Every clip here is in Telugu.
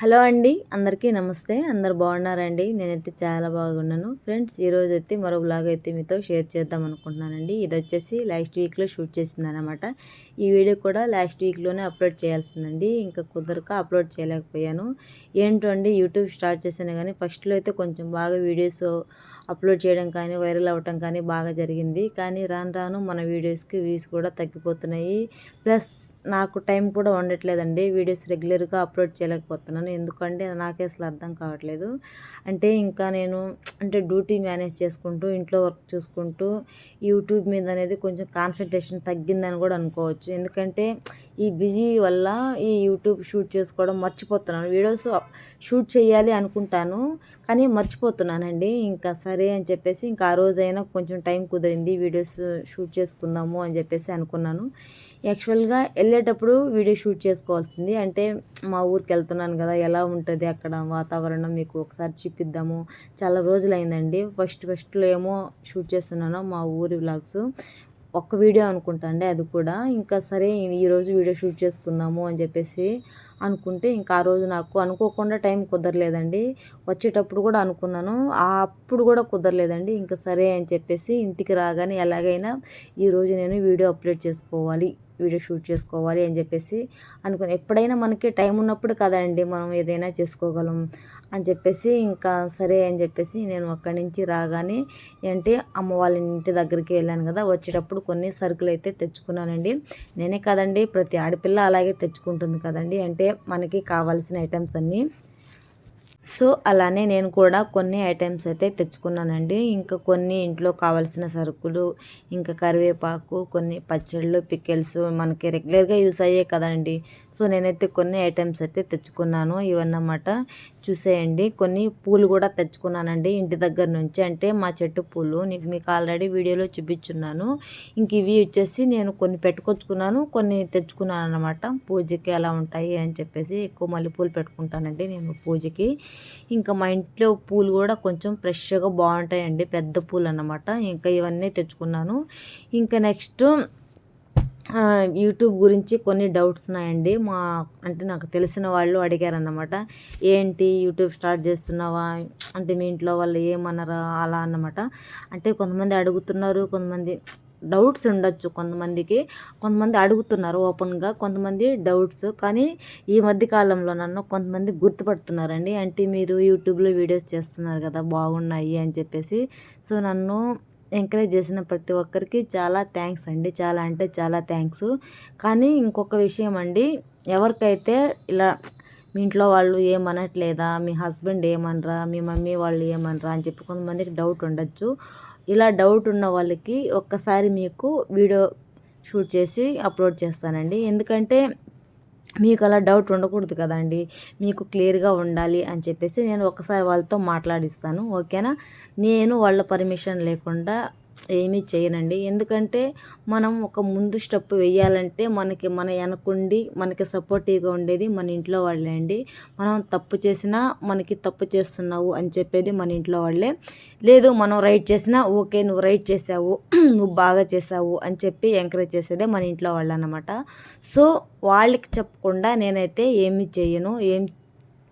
హలో అండి అందరికీ నమస్తే అందరు బాగున్నారండి? నేనైతే చాలా బాగున్నాను. ఫ్రెండ్స్ ఈరోజు అయితే మరో బ్లాగ్ అయితే మీతో షేర్ చేద్దాం అనుకుంటున్నానండి. ఇది వచ్చేసి లాస్ట్ వీక్లో షూట్ చేసిందనమాట ఈ వీడియో కూడా లాస్ట్ వీక్లోనే అప్లోడ్ చేయాల్సిందండి. ఇంకా కుదరక అప్లోడ్ చేయలేకపోయాను. ఏంటండి యూట్యూబ్ స్టార్ట్ చేశాను కానీ ఫస్ట్లో అయితే కొంచెం బాగా వీడియోస్ అప్లోడ్ చేయడం కానీ వైరల్ అవ్వటం కానీ బాగా జరిగింది. కానీ రాను రాను మన వీడియోస్కి వ్యూస్ కూడా తగ్గిపోతున్నాయి. ప్లస్ నాకు టైం కూడా ఉండట్లేదండి. వీడియోస్ రెగ్యులర్గా అప్లోడ్ చేయలేకపోతున్నాను. ఎందుకంటే నాకే అసలు అర్థం కావట్లేదు. అంటే ఇంకా నేను అంటే డ్యూటీ మేనేజ్ చేసుకుంటూ ఇంట్లో వర్క్ చూసుకుంటూ యూట్యూబ్ మీద అనేది కొంచెం కాన్సన్ట్రేషన్ తగ్గిందని కూడా అనుకోవచ్చు. ఎందుకంటే ఈ బిజీ వల్ల ఈ యూట్యూబ్ షూట్ చేసుకోవడం మర్చిపోతున్నాను. వీడియోస్ షూట్ చేయాలి అనుకుంటాను. కానీ మర్చిపోతున్నానండి. ఇంకా సరే అని చెప్పేసి ఇంకా ఆ రోజైనా కొంచెం టైం కుదిరింది. వీడియోస్ షూట్ చేసుకుందాము అని చెప్పేసి అనుకున్నాను. యాక్చువల్గా వెళ్ళేటప్పుడు వీడియో షూట్ చేసుకోవాల్సింది. అంటే మా ఊరికి వెళ్తున్నాను కదా ఎలా ఉంటుంది అక్కడ వాతావరణం? మీకు ఒకసారి చూపిద్దాము. చాలా రోజులైందండి. ఫస్ట్ ఫస్ట్లో ఏమో షూట్ చేస్తున్నాను మా ఊరి వ్లాగ్స్. ఒక్క వీడియో అనుకుంటా అండి అది కూడా. ఇంకా సరే ఈరోజు వీడియో షూట్ చేసుకుందాము అని చెప్పేసి అనుకుంటే ఇంకా ఆ రోజు నాకు అనుకోకుండా టైం కుదరలేదండి. వచ్చేటప్పుడు కూడా అనుకున్నాను. అప్పుడు కూడా కుదరలేదండి. ఇంకా సరే అని చెప్పేసి ఇంటికి రాగానే ఎలాగైనా ఈరోజు నేను వీడియో అప్లోడ్ చేసుకోవాలి. వీడియో షూట్ చేసుకోవాలి అని చెప్పేసి అనుకుని ఎప్పుడైనా మనకి టైం ఉన్నప్పుడు కదండి మనం ఏదైనా చేసుకోగలం అని చెప్పేసి ఇంకా సరే అని చెప్పేసి నేను అక్కడి నుంచి రాగానే ఏంటి అమ్మ వాళ్ళ ఇంటి దగ్గరికి వెళ్ళాను కదా వచ్చేటప్పుడు కొన్ని సరుకులు అయితే తెచ్చుకున్నానండి. నేనే కదండి ప్రతి ఆడపిల్ల అలాగే తెచ్చుకుంటుంది కదండి. అంటే మనకి కావాల్సిన ఐటమ్స్ అన్నీ సో అలానే నేను కూడా కొన్ని ఐటమ్స్ అయితే తెచ్చుకున్నానండి. ఇంకా కొన్ని ఇంట్లో కావాల్సిన సరుకులు ఇంకా కరివేపాకు కొన్ని పచ్చళ్ళు పికెల్స్ మనకి రెగ్యులర్గా యూస్ అయ్యే కదండి. సో నేనైతే కొన్ని ఐటమ్స్ అయితే తెచ్చుకున్నాను. ఇవన్నమాట. చూసేయండి. కొన్ని పూలు కూడా తెచ్చుకున్నానండి ఇంటి దగ్గర నుంచి. అంటే మా చెట్టు పూలు నీకు మీకు ఆల్రెడీ వీడియోలో చూపించున్నాను. ఇంక ఇవి వచ్చేసి నేను కొన్ని పెట్టుకొచ్చుకున్నాను కొన్ని తెచ్చుకున్నాను అనమాట పూజకి ఎలా ఉంటాయి అని చెప్పేసి ఎక్కువ మళ్ళీ పూలు పెట్టుకుంటానండి నేను పూజకి. ఇంకా మా ఇంట్లో పూలు కూడా కొంచెం ఫ్రెష్గా బాగుంటాయండి పెద్ద పూలు అన్నమాట ఇంకా ఇవన్నీ తెచ్చుకున్నాను. ఇంకా నెక్స్ట్ యూట్యూబ్ గురించి కొన్ని డౌట్స్ ఉన్నాయండి. మా అంటే నాకు తెలిసిన వాళ్ళు అడిగారన్నమాట. ఏంటి యూట్యూబ్ స్టార్ట్ చేస్తున్నావా? అంటే మీ ఇంట్లో వాళ్ళు ఏమన్నారా అలా అన్నమాట. అంటే కొంతమంది అడుగుతున్నారు కొంతమంది డౌట్స్ ఉండొచ్చు కొంతమందికి. కొంతమంది అడుగుతున్నారు ఓపెన్గా కొంతమంది డౌట్స్. కానీ ఈ మధ్య కాలంలో నన్ను కొంతమంది గుర్తుపడుతున్నారండి. అంటే మీరు యూట్యూబ్లో వీడియోస్ చేస్తున్నారు కదా బాగున్నాయి అని చెప్పేసి. సో నన్ను ఎంకరేజ్ చేసిన ప్రతి ఒక్కరికి చాలా థ్యాంక్స్ అండి. చాలా అంటే చాలా థ్యాంక్స్. కానీ ఇంకొక విషయం అండి. ఎవరికైతే ఇలా మీ ఇంట్లో వాళ్ళు ఏమనట్లేదా మీ హస్బెండ్ ఏమనరా మీ మమ్మీ వాళ్ళు ఏమనరా అని చెప్పి కొంతమందికి డౌట్ ఉండొచ్చు. ఇలా డౌట్ ఉన్న వాళ్ళకి ఒక్కసారి మీకు వీడియో షూట్ చేసి అప్లోడ్ చేస్తానండి. ఎందుకంటే మీకు అలా డౌట్ ఉండకూడదు కదండి. మీకు క్లియర్గా ఉండాలి అని చెప్పేసి నేను ఒకసారి వాళ్ళతో మాట్లాడిస్తాను. ఓకేనా? నేను వాళ్ళ పర్మిషన్ లేకుండా ఏమీ చేయనండి. ఎందుకంటే మనం ఒక ముందు స్టెప్ వేయాలంటే మనకి మన వెనకుండి మనకి సపోర్టివ్గా ఉండేది మన ఇంట్లో వాళ్ళే అండి. మనం తప్పు చేసినా మనకి తప్పు చేస్తున్నావు అని చెప్పేది మన ఇంట్లో వాళ్ళే. లేదు మనం రైట్ చేసినా ఓకే నువ్వు రైట్ చేసావు నువ్వు బాగా చేసావు అని చెప్పి ఎంకరేజ్ చేసేదే మన ఇంట్లో వాళ్ళు అనమాట సో వాళ్ళకి చెప్పకుండా నేనైతే ఏమి చేయను ఏం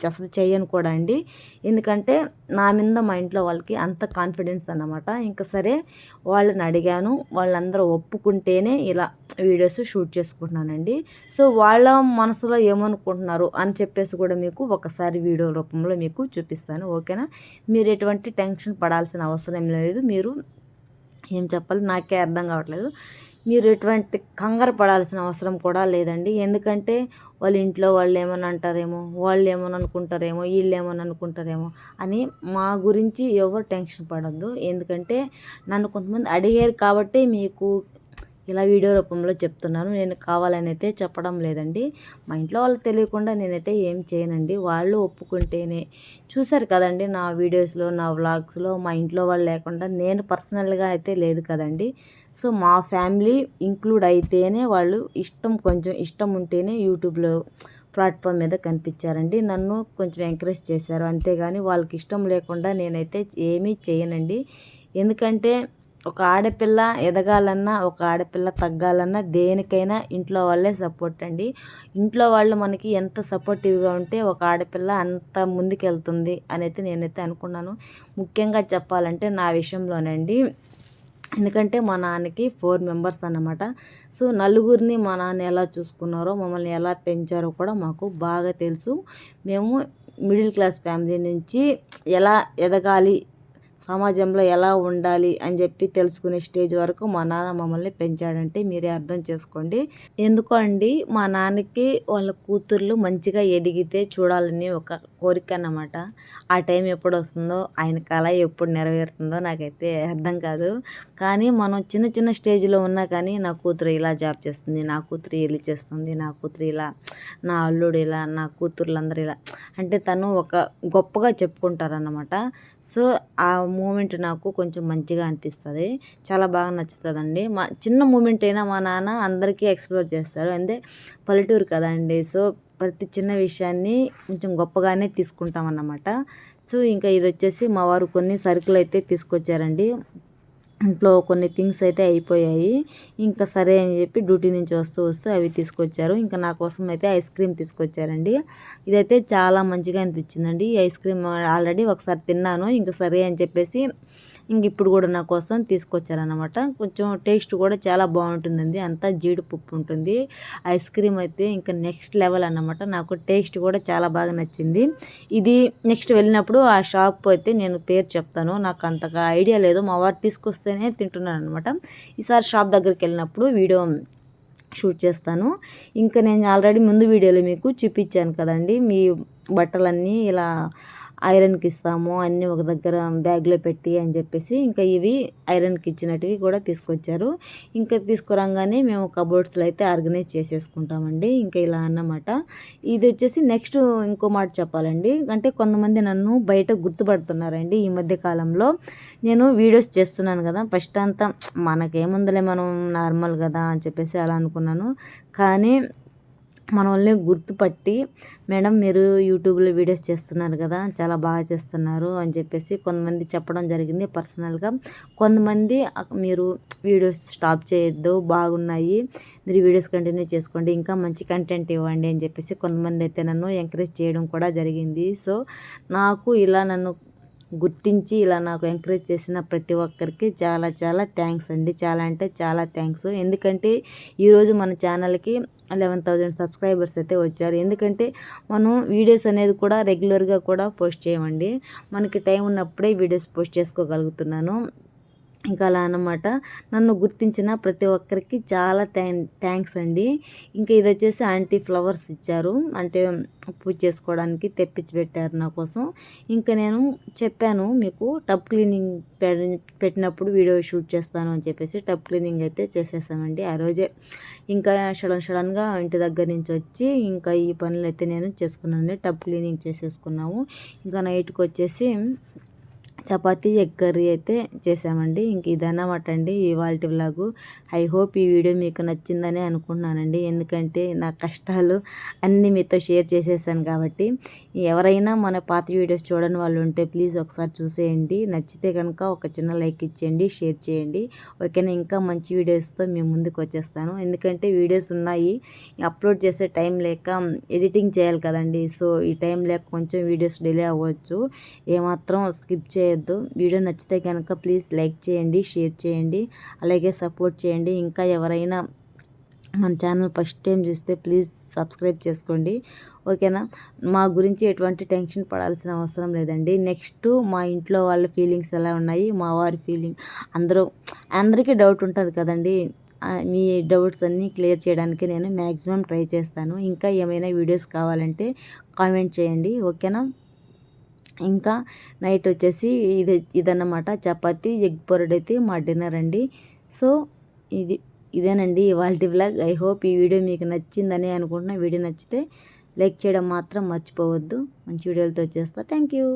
అసలు చేయను కూడా అండి. ఎందుకంటే నా మీద మా ఇంట్లో వాళ్ళకి అంత కాన్ఫిడెన్స్ అన్నమాట. ఇంకా సరే వాళ్ళని అడిగాను. వాళ్ళందరూ ఒప్పుకుంటేనే ఇలా వీడియోస్ షూట్ చేసుకుంటున్నానండి. సో వాళ్ళ మనసులో ఏమనుకుంటున్నారు అని చెప్పేసి కూడా మీకు ఒకసారి వీడియో రూపంలో మీకు చూపిస్తాను. ఓకేనా? మీరు ఎటువంటి టెన్షన్ పడాల్సిన అవసరం లేదు. మీరు ఏం చెప్పాలి? నాకే అర్థం కావట్లేదు. మీరు ఎటువంటి కంగారు పడాల్సిన అవసరం కూడా లేదండి. ఎందుకంటే వాళ్ళ ఇంట్లో వాళ్ళు ఏమని అంటారేమో వాళ్ళు ఏమని అనుకుంటారేమో వీళ్ళు ఏమని అనుకుంటారేమో అని మా గురించి ఎవరు టెన్షన్ పడద్దు. ఎందుకంటే నన్ను కొంతమంది అడిగారు కాబట్టి మీకు ఇలా వీడియో రూపంలో చెప్తున్నాను. నేను కావాలని అయితే చెప్పడం లేదండి. మా ఇంట్లో వాళ్ళకి తెలియకుండా నేనైతే ఏం చేయనండి. వాళ్ళు ఒప్పుకుంటేనే. చూశారు కదండి నా వీడియోస్లో నా వ్లాగ్స్లో మా ఇంట్లో వాళ్ళు లేకుండా నేను పర్సనల్గా అయితే లేదు కదండి. సో మా ఫ్యామిలీ ఇంక్లూడ్ అయితేనే వాళ్ళు ఇష్టం కొంచెం ఇష్టం ఉంటేనే యూట్యూబ్లో ప్లాట్ఫామ్ మీద కనిపించారండి. నన్ను కొంచెం ఎంకరేజ్ చేశారు. అంతేగాని వాళ్ళకి ఇష్టం లేకుండా నేనైతే ఏమీ చేయనండి. ఎందుకంటే ఒక ఆడపిల్ల ఎదగాలన్నా ఒక ఆడపిల్ల తగ్గాలన్నా దేనికైనా ఇంట్లో వాళ్ళే సపోర్ట్ అండి. ఇంట్లో వాళ్ళు మనకి ఎంత సపోర్టివ్గా ఉంటే ఒక ఆడపిల్ల అంత ముందుకెళ్తుంది అనేది నేనైతే అనుకున్నాను. ముఖ్యంగా చెప్పాలంటే నా విషయంలోనండి. ఎందుకంటే మా నాన్నకి ఫోర్ మెంబర్స్ అన్నమాట. సో నలుగురిని మా నాన్న ఎలా చూసుకున్నారో మమ్మల్ని ఎలా పెంచారో కూడా మాకు బాగా తెలుసు. మేము మిడిల్ క్లాస్ ఫ్యామిలీ నుంచి ఎలా ఎదగాలి సమాజంలో ఎలా ఉండాలి అని చెప్పి తెలుసుకునే స్టేజ్ వరకు మా నాన్న మమ్మల్ని పెంచాడంటే మీరే అర్థం చేసుకోండి. ఎందుకు అండి? మా నాన్నకి వాళ్ళ కూతుర్లు మంచిగా ఎదిగితే చూడాలని ఒక కోరిక అన్నమాట. ఆ టైం ఎప్పుడు వస్తుందో ఆయన కళ ఎప్పుడు నెరవేరుతుందో నాకైతే అర్థం కాదు. కానీ మనం చిన్న చిన్న స్టేజ్లో ఉన్నా కానీ నా కూతురు ఇలా జాబ్ చేస్తుంది నా కూతురు ఇలా చేస్తుంది నా కూతురు ఇలా నా అల్లుడు ఇలా నా కూతుర్లందరూ ఇలా. అంటే తను ఒక గొప్పగా చెప్పుకుంటారన్నమాట. సో ఆ మూమెంట్ నాకు కొంచెం మంచిగా అనిపిస్తుంది. చాలా బాగా నచ్చుతుందండి. మా చిన్న మూమెంట్ అయినా మా నాన్న అందరికీ ఎక్స్ప్లోర్ చేస్తారు. అంటే పల్లెటూరు కదండి. సో ప్రతి చిన్న విషయాన్ని కొంచెం గొప్పగానే తీసుకుంటాం అన్నమాట సో ఇంకా ఇది వచ్చేసి మా వారు కొన్ని సరుకులు అయితే తీసుకొచ్చారండి. ఇంట్లో కొన్ని థింగ్స్ అయితే అయిపోయాయి. ఇంకా సరే అని చెప్పి డ్యూటీ నుంచి వస్తూ వస్తూ అవి తీసుకొచ్చారు. ఇంకా నా కోసం అయితే ఐస్ క్రీమ్ తీసుకొచ్చారండి. ఇదైతే చాలా మంచిగా అనిపించిందండి. ఈ ఐస్ క్రీమ్ ఆల్రెడీ ఒకసారి తిన్నాను. ఇంకా సరే అని చెప్పేసి ఇంక ఇప్పుడు కూడా నా కోసం తీసుకొచ్చారనమాట కొంచెం టేస్ట్ కూడా చాలా బాగుంటుందండి. అంతా జీడిపప్పు ఉంటుంది. ఐస్ క్రీమ్ అయితే ఇంకా నెక్స్ట్ లెవెల్ అనమాట నాకు టేస్ట్ కూడా చాలా బాగా నచ్చింది. ఇది నెక్స్ట్ వెళ్ళినప్పుడు ఆ షాప్ అయితే నేను పేరు చెప్తాను. నాకు అంతగా ఐడియా లేదు. మా వారు తీసుకొస్తేనే తింటున్నాను అనమాట ఈసారి షాప్ దగ్గరికి వెళ్ళినప్పుడు వీడియో షూట్ చేస్తాను. ఇంకా నేను ఆల్రెడీ ముందు వీడియోలో మీకు చూపించాను కదండి. మీ బట్టలన్నీ ఇలా ఐరన్కి ఇస్తాము అన్నీ ఒక దగ్గర బ్యాగ్లో పెట్టి అని చెప్పేసి ఇంకా ఇవి ఐరన్కి ఇచ్చినట్టువి కూడా తీసుకొచ్చారు. ఇంకా తీసుకురాగానే మేము కబోర్డ్స్లో అయితే ఆర్గనైజ్ చేసేసుకుంటామండి. ఇంకా ఇలా అన్నమాట. ఇది వచ్చేసి నెక్స్ట్ ఇంకో మాట చెప్పాలండి. అంటే కొంతమంది నన్ను బయట గుర్తుపడుతున్నారండి ఈ మధ్య కాలంలో. నేను వీడియోస్ చేస్తున్నాను కదా ఫస్ట్ అంతా మనకేముందలే మనం నార్మల్ కదా అని చెప్పేసి అలా అనుకున్నాను. కానీ మనల్ని గుర్తుపట్టి మేడం మీరు యూట్యూబ్లో వీడియోస్ చేస్తున్నారు కదా చాలా బాగా చేస్తున్నారు అని చెప్పేసి కొంతమంది చెప్పడం జరిగింది పర్సనల్గా. కొంతమంది మీరు వీడియోస్ స్టాప్ చేయొద్దు బాగున్నాయి మీరు వీడియోస్ కంటిన్యూ చేసుకోండి ఇంకా మంచి కంటెంట్ ఇవ్వండి అని చెప్పేసి కొంతమంది అయితే నన్ను ఎంకరేజ్ చేయడం కూడా జరిగింది. సో నాకు ఇలా నన్ను గుర్తించి ఇలా నాకు ఎంకరేజ్ చేసిన ప్రతి ఒక్కరికి చాలా చాలా థ్యాంక్స్ అండి. చాలా అంటే చాలా థ్యాంక్స్. ఎందుకంటే ఈరోజు మన ఛానల్కి లెవెన్ థౌజండ్ సబ్స్క్రైబర్స్ అయితే వచ్చారు. ఎందుకంటే మనం వీడియోస్ అనేది కూడా రెగ్యులర్గా కూడా పోస్ట్ చేయమండి. మనకి టైం ఉన్నప్పుడే వీడియోస్ పోస్ట్ చేసుకోగలుగుతున్నాను. ఇంకా అలా అనమాట నన్ను గుర్తించిన ప్రతి ఒక్కరికి చాలా థ్యాంక్స్ అండి. ఇంకా ఇది వచ్చేసి ఆంటీ ఫ్లవర్స్ ఇచ్చారు. అంటే పూజ చేసుకోవడానికి తెప్పించి పెట్టారు నా కోసం. ఇంకా నేను చెప్పాను మీకు టబ్ క్లీనింగ్ పెట్టినప్పుడు వీడియో షూట్ చేస్తాను అని చెప్పేసి టబ్ క్లీనింగ్ అయితే చేసేసామండి ఆ రోజే. ఇంకా సడన్ షడన్గా ఇంటి దగ్గర నుంచి వచ్చి ఇంకా ఈ పనులు అయితే నేను చేసుకున్నాను టబ్ క్లీనింగ్ చేసేసుకున్నాము. ఇంకా నైట్కి వచ్చేసి చపాతీ ఎగ్ కర్రీ అయితే చేసామండి ఇంక ఇదన్నమాట అండి ఇవాళ వ్లాగు. ఐ హోప్ ఈ వీడియో మీకు నచ్చిందని అనుకుంటున్నానండి. ఎందుకంటే నా కష్టాలు అన్నీ మీతో షేర్ చేసేసాను కాబట్టి. ఎవరైనా మన పాత వీడియోస్ చూడని వాళ్ళు ఉంటే ప్లీజ్ ఒకసారి చూసేయండి. నచ్చితే కనుక ఒక చిన్న లైక్ ఇచ్చేయండి షేర్ చేయండి. ఓకేనా? ఇంకా మంచి వీడియోస్తో మేము ముందుకు వచ్చేస్తాను. ఎందుకంటే వీడియోస్ ఉన్నాయి. అప్లోడ్ చేసే టైం లేక ఎడిటింగ్ చేయాలి కదండి. సో ఈ టైం లేక కొంచెం వీడియోస్ డిలే అవ్వచ్చు. ఏమాత్రం స్కిప్ చేయ చేయొద్దు వీడియో నచ్చితే కనుక ప్లీజ్ లైక్ చేయండి షేర్ చేయండి అలాగే సపోర్ట్ చేయండి. ఇంకా ఎవరైనా మన ఛానల్ ఫస్ట్ టైం చూస్తే ప్లీజ్ సబ్స్క్రైబ్ చేసుకోండి. ఓకేనా? మా గురించి ఎటువంటి టెన్షన్ పడాల్సిన అవసరం లేదండి. నెక్స్ట్ మా ఇంట్లో వాళ్ళ ఫీలింగ్స్ ఎలా ఉన్నాయి? మా వారి ఫీలింగ్ అందరూ అందరికీ డౌట్ ఉంటుంది కదండి. మీ డౌట్స్ అన్నీ క్లియర్ చేయడానికి నేను మ్యాక్సిమం ట్రై చేస్తాను. ఇంకా ఏమైనా వీడియోస్ కావాలంటే కామెంట్ చేయండి. ఓకేనా? ఇంకా నైట్ వచ్చేసి ఇది ఇదన్నమాట. చపాతి ఎగ్ పొరడ్ అయితే మా డిన్నర్ అండి. సో ఇది ఇదేనండి ఇవాళ వ్లాగ్. ఐ హోప్ ఈ వీడియో మీకు నచ్చిందని అనుకుంటున్నా. వీడియో నచ్చితే లైక్ చేయడం మాత్రం మర్చిపోవద్దు. మంచి వీడియోలతో చేస్తా థ్యాంక్ యూ.